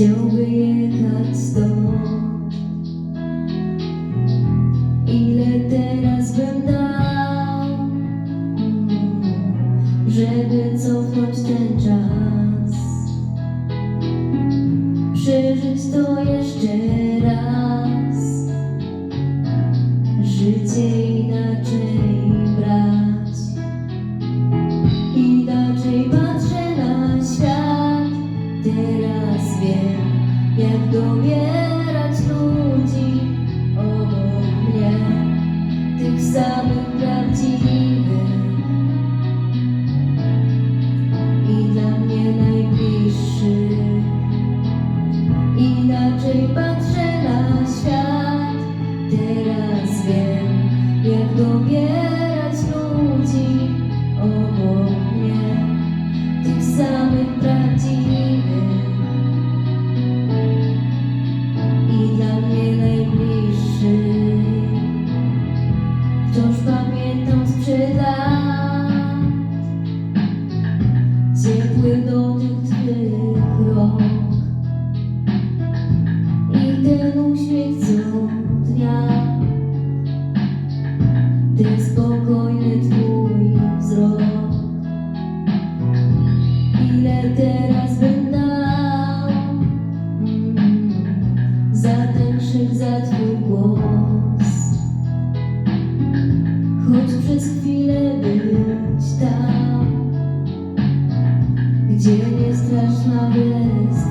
Chciałby jechać stąd Ile teraz bym dał Żeby cofnąć ten czas? Przeżyć to jeszcze raz. Ciepły dotyk Twych rąk i ten uśmiech co dnia, ten spokojny Twój wzrok. Ile teraz bym dał mm, za ten krzyk, za Twój głos, choć przez chwilę być tam gdzie nie straszna jest.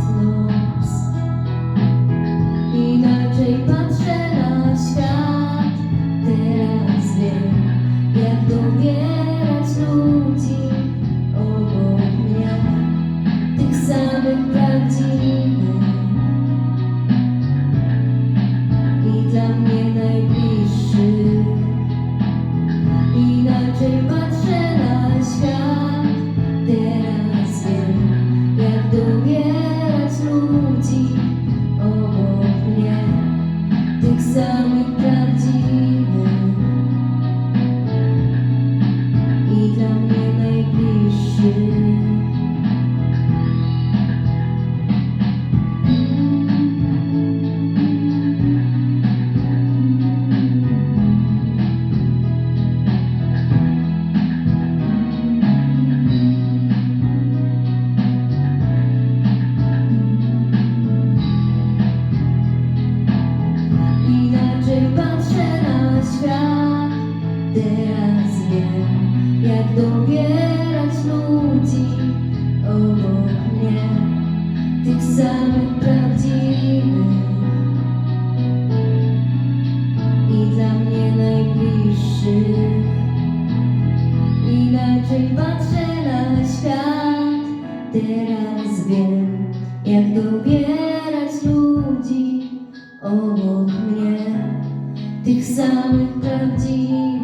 Inaczej patrzę na świat, teraz wiem, jak dobierać ludzi obok mnie, tych samych prawdziwych i dla mnie najbliższych. Inaczej patrzę teraz wiem, jak dobierać Inaczej patrzę na świat, teraz wiem, jak dobierać ludzi obok mnie, tych samych prawdziwych